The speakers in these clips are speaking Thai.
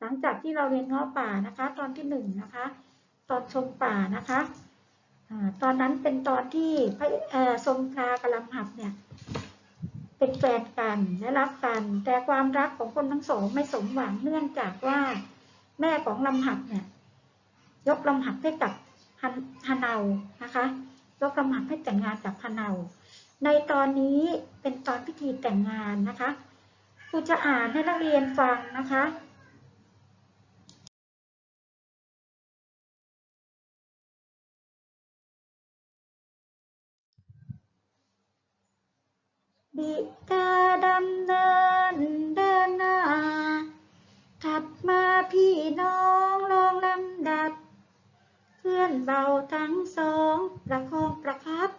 หลังจากที่เราเรียนเงาะป่านะคะ ตอนที่หนึ่งนะคะ ตอนชมป่านะคะอตอนนั้นเป็นตอนที่พระทรงพรากบลำหับเนี่ยเป็นแฟนกันและรักกัน แต่ความรักของคนทั้งสองไม่สมหวังเนื่องจากว่าแม่ของลำหับเนี่ยยกลำหับให้กับฮันาเนานะคะ ยกลำหับให้แต่งงานกับฮาเนาในตอนนี้เป็นตอนพิธีแต่งงานนะคะ ครูจะอ่านให้นักเรียนฟังนะคะ บิดาดำเนินเดินหน้า ถัดมาพี่น้องลองลำดับ เพื่อนเบาทั้งสองประคองประคับ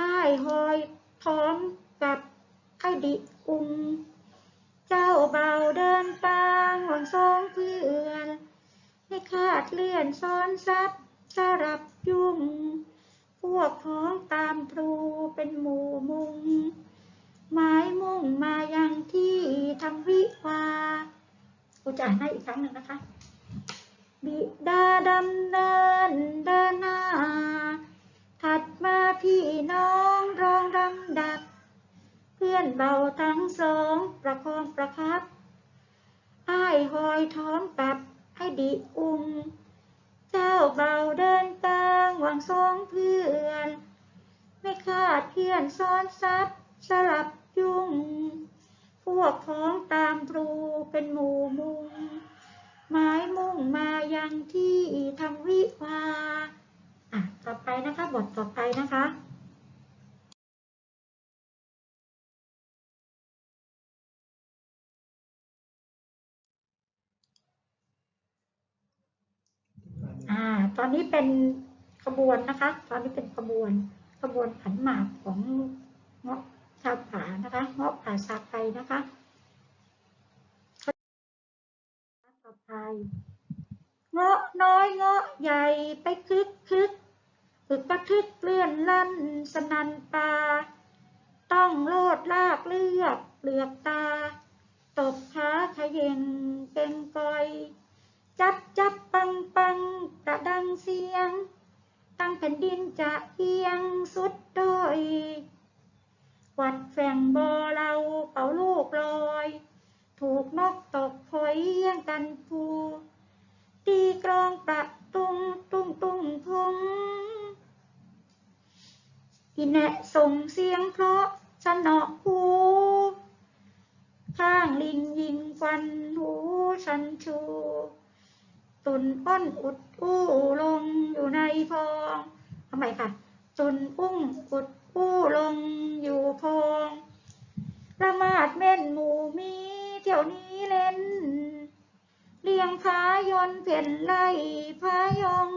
อ้ายหอยพร้อมกับไอ้ดิ อุงเจ้าเบาเดินตางหวังสองเพื่อนให้คาดเลื่อนซ้อนซับสลับยุ่ง พวกพ้องตามพลูเป็นหมู่มุงหมายมุ่งมายังที่ทำวิวากูจะอ่านให้อีกครั้งหนึ่งนะคะ บิดาดำเนินเดินหน้า ถัดมาพี่น้องรองลำดับ เพื่อนเบาทั้งสองประคองประคับอ้ายหอยท้องกับไอ้ดิอุงเจ้าเบาเดินตางหวังสองเพื่อน ไม่คาดเพี้ยนซ้อนซับสลับยุ่ง พวกพ้องตามพลูเป็นหมู่มุงหมายมุ่งมายังที่ทำวิวาอะต่อไปนะคะบทต่อไปนะคะ อ่า ตอนนี้เป็นขบวนนะคะ ตอนนี้เป็นขบวน ขบวนขันหมากของเงาะชาวผานะคะเงาะผาชาไทยนะคะต่อไปเงาะน้อยเงาะใหญ่ไปคึกคึกฝึกประทึกเลื่อนลั่นสนันตา ต้องโลดลากเลือกเปลือกตา ตบขาขยเยงเก่งกอย จับจับปังปังกระดังเสียง ตั้งแผ่นดินจะเอียงสุดดอยวัดแฝงบอเราเป่าลูกลอย ถูกนกตกพอยเยี่ยงกันพูตีกรองประตุงตุงตุงพงอีแนะส่งเสียงเพราะสนอหูข้างลิงยิงควันหูชันชู ตุนอ้อนอุดอู้ลงอยู่ในพองทำไมค่ะตุนอุ้งอุดอู้ลงอยู่พองละมาดเม่นหมูมีเที่ยวนี้เล่น เลี้ยงพายนเพ่นไล่พายอง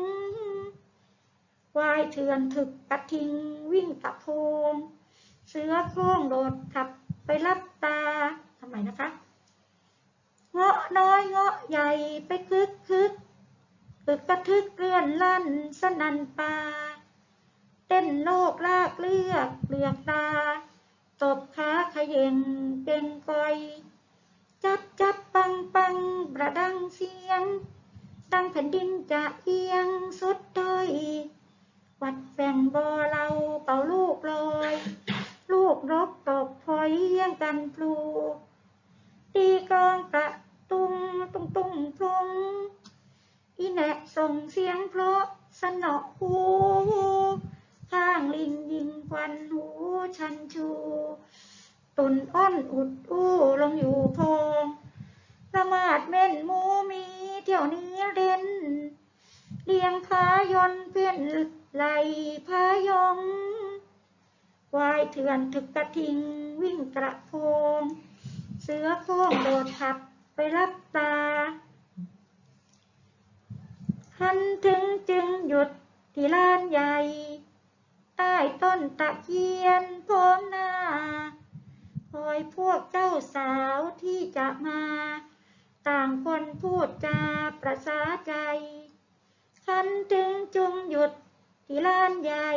วายเถื่อนถึกกระทิงวิ่งตะโพงเสือโคร่งโดดขับไปรับตาทำไมนะคะ น้อยเงาะใหญ่ไปคึกคึกตึกกระทึกเลื่อนลั่นสนันปาเต้นโลกลากเลือกเปลือกตา ตบขาขยเยงเก่งกอย จับจับปังปังประดังเสียง ดังแผ่นดินจะเอียงสุดด้อยวัดแฝงบอเราเป่าลูกลอย ลูกรบตกพลอยเยี่ยงกันพลูตีกลองประ ตุงตุงตุงพลงอีแหนะส่งเสียงเพราะสนอหูข้างลิงยิงควันหูชันชู ตุนอ้อนอุดอู้ลงอยู่พงละมาดเม่นมูมีเที่ยวนี้เด่นเลี้ยงพายนเพื่อนไหลพายองวายเถื่อนถึกกระทิงวิ่งกระโพง เสือโคร่งโดดขับ ไปรับตาหันถึงจึงหยุดที่ลานใหญ่ ใต้ต้นตะเคียนพร้อมหน้า คอยพวกเจ้าสาวที่จะมา ต่างคนพูดจาประสาใจคันถึงจุงหยุดที่ลานใหญ่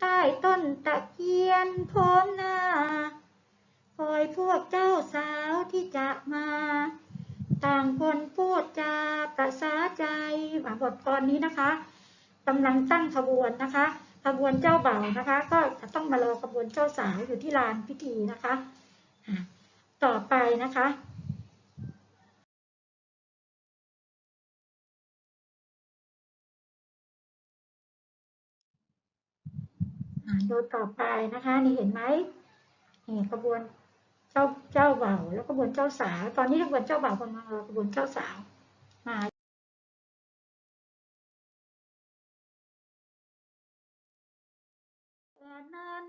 ใต้ต้นตะเคียนพร้อมหน้า คอยพวกเจ้าสาวที่จะมา ต่างคนพูดจาประสาใจบทกลอนนี้นะคะกำลังตั้งขบวนนะคะ ขบวนเจ้าบ่าวนะคะ ก็จะต้องมารอขบวนเจ้าสาวอยู่ที่ลานพิธีนะคะ ต่อไปนะคะอ่าดูต่อไปนะคะ นี่เห็นไหมนี่ขบวน เจ้าเจ้าบ่าวแล้วขบวนเจ้าสาว ตอนนี้ขบวนเจ้าบ่าวกำลังรอขบวนเจ้าสาวมาแต่นั้น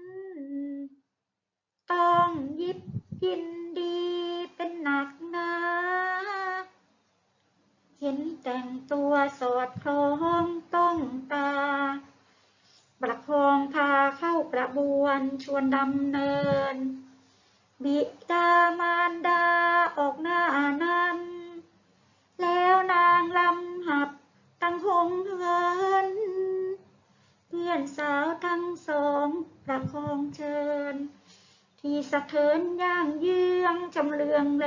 ต้องยิบยินดีเป็นหนักหนาเห็นแต่งตัวสอดคล้องต้องตา ประคองพาเข้ากระบวนชวนดำเนิน บิดามารดาออกหน้านำแล้วนางลำหับตั้งหงเหินเพื่อนสาวทั้งสองประคองเชิญ ที่สะเทินย่างเยืองจำเลืองแล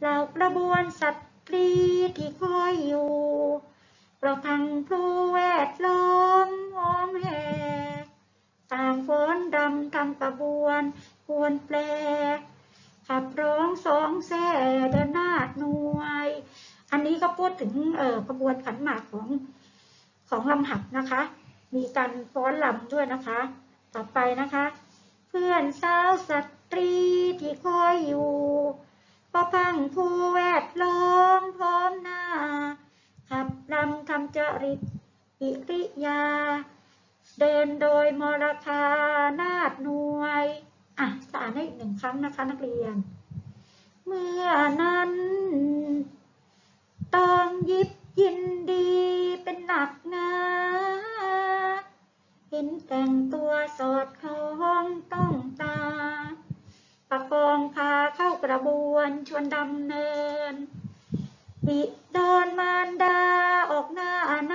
เหล่ากระบวนสัตรีที่คอยอยู่ เราพังพลูแวดล้อมห้อมแห่ต่างฟ้อนรำทำกระบวน กวนแปล ขับร้องสองแส่เดินนาดหน่วย อันนี้ก็พูดถึงเอ่อกระบวนขันหมากของของลำหับนะคะ มีการฟ้อนลำด้วยนะคะ ต่อไปนะคะ เพื่อนสาวสตรีที่คอยอยู่ก็พังผู้แวดล้อมพร้อมหน้า ขับลำทำจริตอิริยา เดินโดยมรคานาดหน่วย อะสานให้อีกหนึ่งครั้งนะคะนักเรียน เมื่อนั้น ต้องยิบยินดีเป็นหนักหนาเห็นแต่งตัวสอดคล้องต้องตา ประกองพาเข้ากระบวนชวนดำเนิน บิดอนมารดาออกหน้าน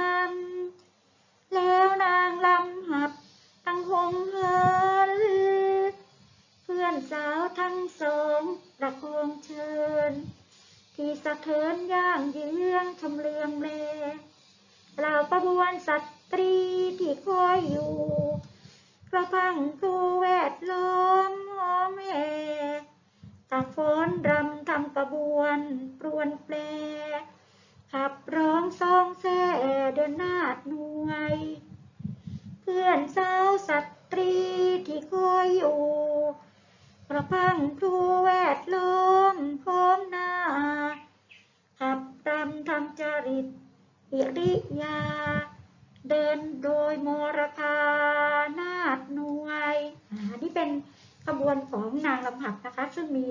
ำแล้วนางลำหับตั้งหงเหินะเทินย่างเยื้องชำเลืองเลเหล่าประบวนสตรีที่คอยอยู่กระพังครูแวดล้อมห้อมแห่ตาฟ้อนรำทำกระบวนปรวนแปลขับร้องซองแซ่เดินนาดหน่วย เพื่อนสาวสตรีที่คอยอยู่ประพังครูแวด อิริยา เดินโดยมรคานาดนวยอ่านี่เป็นขบวนของนางลำหับนะคะ ซึ่งมี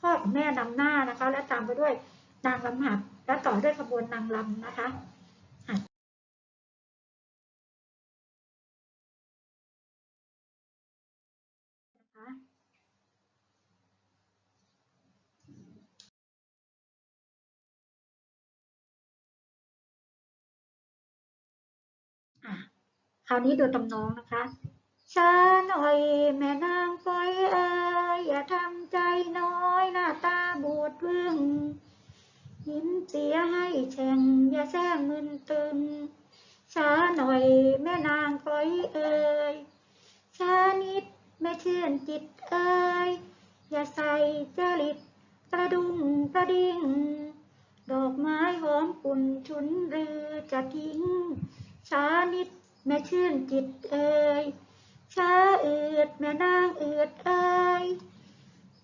พ่อกับแม่นำหน้านะคะ และตามไปด้วยนางลำหับและต่อด้วยขบวนนางลำนะคะ ราวนี้ดูตำนองนะคะช้าหน่อยแม่นางฟ้อยเอ้ยอย่าทำใจน้อยหน้าตาบูดเรื่องยิ้มเสียให้แช่งอย่าแซงมึนตึงช้าหน่อยแม่นางฟ้อยเอ้ยชานิดแม่เชื่อนจิตเอ้ยอย่าใส่จริตกระดุมกระดิ่งดอกไม้หอมกุ่นชุนรือจะทิ้งช้านิด แม่ชื่นจิตเอ่ยช้าเอืดแม่นางเอืดเอ่ย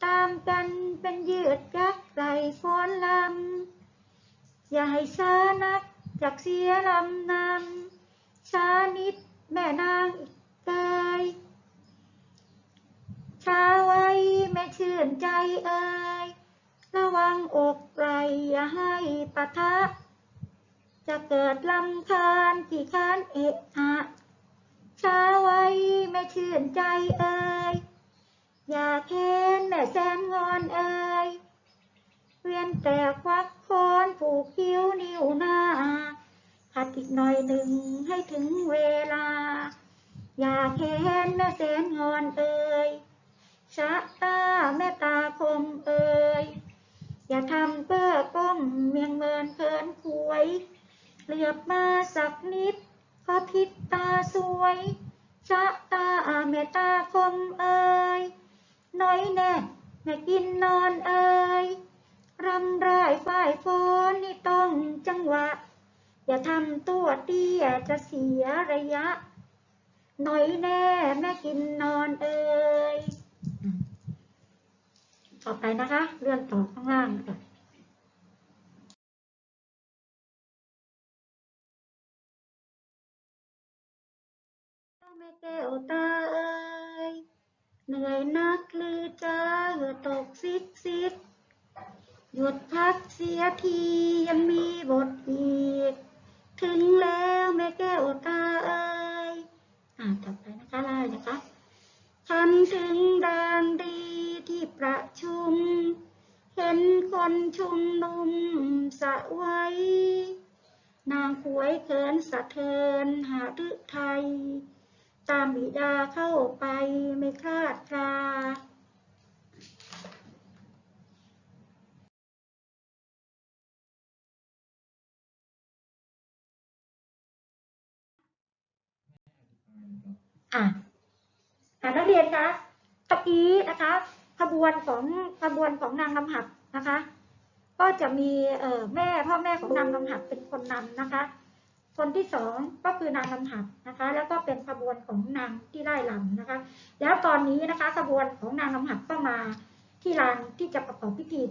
ตามกันเป็นยืดยักษ์ไหลฟ้อนลำ อย่าให้ช้านักจากเสียลำนำช้านิดแม่นางอีกเอ่ยช้าไว้แม่ชื่นใจเอ่ยระวังอกไหลอย่าให้ปะทะ เกิดลำคาญที่คานเอะอะช้าไว้แม่ชื่นใจเอ่ยอย่าแค้นแม่แสนงอนเอ่ยเวียนแต่ควักคอนผูกคิ้วนิ้วหน้าพัดอีกหน่อยหนึ่งให้ถึงเวลา อย่าแค้นแม่แสนงอนเอ่ยชะตาแม่ตาคมเอ่ยอย่าทำเป้อก้มเมียงเมินเพินควย เหลือบมาสักนิดก็พิษตาสวยชะตาเมตตาคมเอ่ยน้อยแน่แม่กินนอนเอ่ยรำไรายฝ่ายฝนนี่ต้องจังหวะ อย่าทำตัวเตี้ยจะเสียระยะ หน่อยแน่แม่กินนอนเอ่ยต่อไปนะคะ เลื่อนต่อข้างล่างค่ะ แม่แก้วตาเอ่ยเหนื่อยนักหรือจะเหงื่อตกซิดซิดหยุดพักเสียทียังมีบทอีก ถึงแล้วแม่แก้วตาเอ่ยอ่าต่อไปนะคะไล่นะคะทำถึงดานดีที่ประชุม เห็นคนชุมนุมสะไว้ นางหวยเขินสะเทินหาฤไทย ตามบิดาเข้าไปไม่คลาดคลาอะอะนักเรียนคะตะกี้นะคะขบวนของขบวนของนางลำหับนะคะ ก็จะมีเอ่อแม่พ่อแม่ของนางลำหับเป็นคนนำนะคะ คนที่สองก็คือนางลำหับนะคะ แล้วก็เป็นขบวนของนางที่ไล่ลำนะคะ แล้วตอนนี้นะคะขบวนของนางลำหับก็มาที่ลานที่จะประกอบพิธี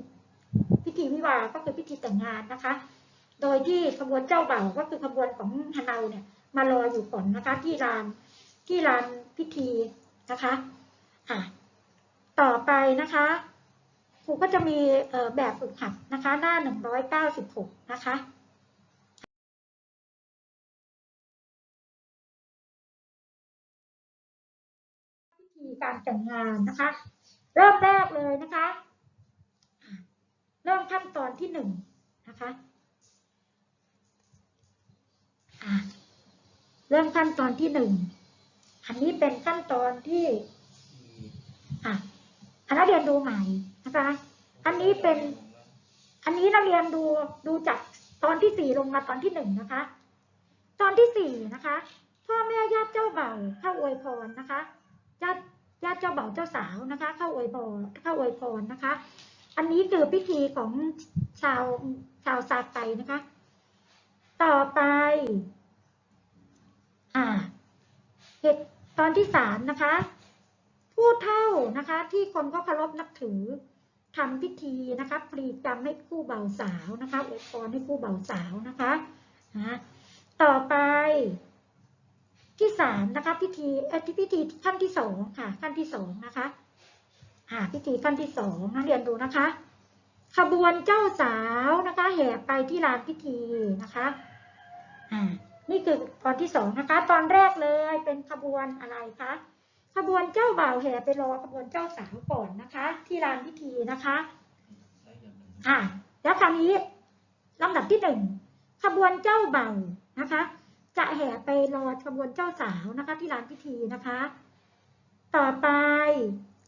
พิธีวิวาก็คือพิธีแต่งงานนะคะ โดยที่ขบวนเจ้าบ่าวก็คือขบวนของฮานเอาเนี่ยมารออยู่ก่อนนะคะ ที่ลานที่ลานพิธีนะคะอะต่อไปนะคะครูก็จะมีแบบฝึกหัดนะคะ หน้าหนึ่งร้อยเก้าสิบหกนะคะ การแต่งงานนะคะ เริ่มแรกเลยนะคะ เริ่มขั้นตอนที่หนึ่งนะคะอะเริ่มขั้นตอนที่หนึ่งอันนี้เป็นขั้นตอนที่อะอันนักเรียนดูใหม่นะคะ อันนี้เป็น อันนี้นักเรียนดูดูจากตอนที่สี่ลงมาตอนที่หนึ่งนะคะ ตอนที่สี่นะคะ พ่อแม่ญาติเจ้าบ่าวเข้าอวยพรนะคะญาติ ญาติเจ้าบ่าวเจ้าสาวนะคะเข้าอวยพรเข้าอวยพรนะคะ อันนี้คือพิธีของชาวชาวซาไกนะคะ ต่อไปอ่าเหตุตอนที่สามนะคะ ผู้เท่านะคะที่คนก็เคารพนับถือทำพิธีนะคะปรีกรรมให้คู่บ่าวสาวนะคะอวยพรให้คู่บ่าวสาวนะคะนะต่อไป ที่สามนะคะพิธีเอ่อที่พิธีขั้นที่สองค่ะขั้นที่สองนะคะอ่าพิธีขั้นที่สองนักเรียนดูนะคะ ขบวนเจ้าสาวนะคะ แห่ไปที่ลานพิธีนะคะอ่านี่คือตอนที่สองนะคะ ตอนแรกเลยเป็นขบวนอะไรคะขบวนเจ้าบ่าวแห่ไปรอขบวนเจ้าสาวก่อนนะคะ ที่ลานพิธีนะคะอ่าแล้วคราวนี้ลำดับที่หนึ่งขบวนเจ้าบ่าวนะคะ จะแห่ไปรอขบวนเจ้าสาวนะคะ ที่ลานพิธีนะคะ ต่อไป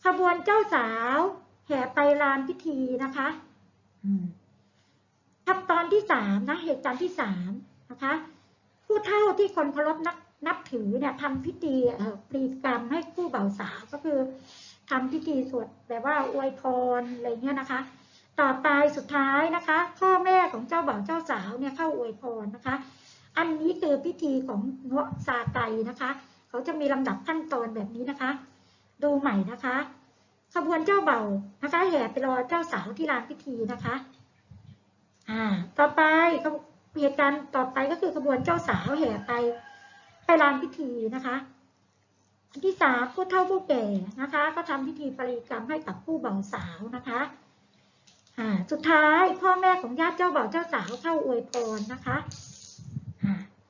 ขบวนเจ้าสาว แห่ไปลานพิธีนะคะอืมขั้นตอนที่สามนะเหตุการณ์ที่สามนะคะ ผู้เฒ่าที่คนเคารพนับนับถือเนี่ยทำพิธีปรีกรรมให้คู่บ่าวสาวก็คือทำพิธีสวดแบบว่าอวยพรอะไรเงี้ยนะคะ ต่อไปสุดท้ายนะคะ พ่อแม่ของเจ้าบ่าวเจ้าสาวเนี่ยเข้าอวยพรนะคะ อันนี้คือพิธีของเงาะซาไกนะคะ เขาจะมีลำดับขั้นตอนแบบนี้นะคะ ดูใหม่นะคะ ขบวนเจ้าเบ่านะคะแห่ไปรอเจ้าสาวที่ลานพิธีนะคะ อ่า ต่อไปเหตุการณ์ต่อไปก็คือขบวนเจ้าสาวแห่ไปไปลานพิธีนะคะอันที่สามผู้เฒ่าผู้แก่นะคะ ก็ทำพิธีปริกรรมให้กับผู้เบ่าสาวนะคะอ่าสุดท้ายพ่อแม่ของญาติเจ้าเบ่าเจ้าสาวเข้าอวยพรนะคะ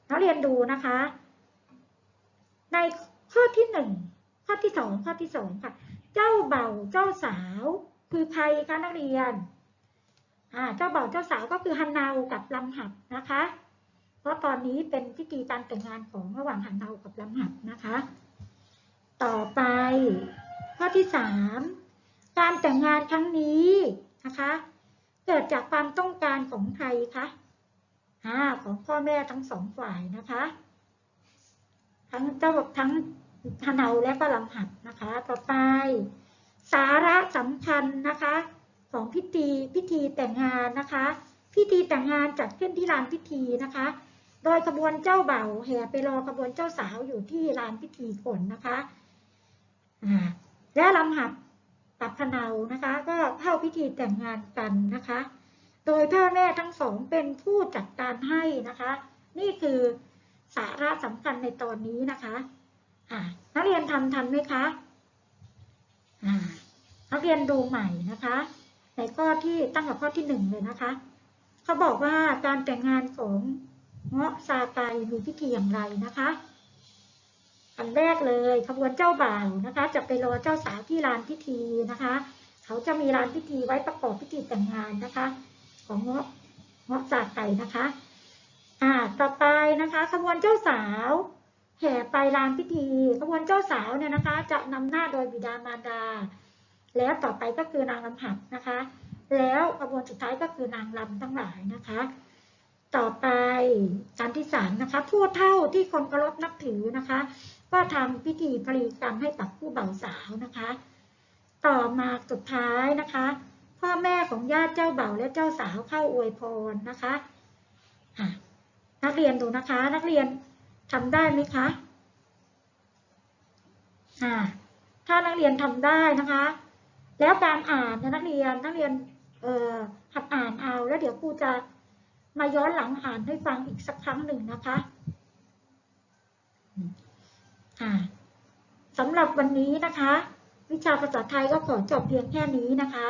นักเรียนดูนะคะ ในข้อที่หนึ่งข้อที่สองข้อที่สองค่ะ เจ้าเบ่าเจ้าสาวคือใครคะนักเรียนอ่าเจ้าเบ่าเจ้าสาวก็คือฮันนาวกับลำหับนะคะ เพราะตอนนี้เป็นพิธีการแต่งงานของระหว่างฮันนาวกับลำหับนะคะ ต่อไปข้อที่สามการแต่งงานครั้งนี้นะคะ เกิดจากความต้องการของใครคะอ่า ของพ่อแม่ทั้งสองฝ่ายนะคะ ทั้งเจ้าทั้งฮาเนาและก็ลำหับนะคะ ต่อไป สาระสำคัญนะคะของพิธีพิธีแต่งงานนะคะ พิธีแต่งงานจัดขึ้นที่ลานพิธีนะคะ โดยขบวนเจ้าเบ่าแห่ไปรอขบวนเจ้าสาวอยู่ที่ลานพิธีก่อนนะคะและลำหับกับพเนานะคะ ก็เข้าพิธีแต่งงานกันนะคะ โดยพ่อแม่ทั้งสองเป็นผู้จัดการให้นะคะ นี่คือสาระสำคัญในตอนนี้นะคะนักเรียนทำทันไหมคะนักเรียนดูใหม่นะคะ ในข้อที่ตั้งกับข้อที่หนึ่งเลยนะคะ เขาบอกว่าการแต่งงานของเงาะซาไกมีพิธีอย่างไรนะคะอันแรกเลยขบวนเจ้าบ่าวนะคะ จะไปรอเจ้าสาวที่ลานพิธีนะคะ เขาจะมีลานพิธีไว้ประกอบพิธีแต่งงานนะคะ ของเงาะเงาะซาไกนะคะ อ่า ต่อไปนะคะขบวนเจ้าสาวแห่ไปลานพิธีขบวนเจ้าสาวเนี่ยนะคะ จะนำหน้าโดยบิดามารดา แล้วต่อไปก็คือนางลำหับนะคะ แล้วขบวนสุดท้ายก็คือนางลำทั้งหลายนะคะ ต่อไปการที่สามนะคะผู้เท่าที่คนเคารพนับถือนะคะ ก็ทำพิธีพลีกรรมให้กับผู้บ่าวสาวนะคะ ต่อมาสุดท้ายนะคะ พ่อแม่ของญาติเจ้าบ่าวและเจ้าสาวเข้าอวยพรนะคะนักเรียนดูนะคะ นักเรียนทำได้ไหมคะอ่าถ้านักเรียนทำได้นะคะ แล้วการอ่านนักเรียนนักเรียนเอ่อหัดอ่านเอาแล้วเดี๋ยวครูจะมาย้อนหลังอ่านให้ฟังอีกสักครั้งหนึ่งนะคะอ่าสำหรับวันนี้นะคะ วิชาภาษาไทยก็ขอจบเพียงแค่นี้นะคะ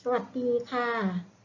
สวัสดีค่ะ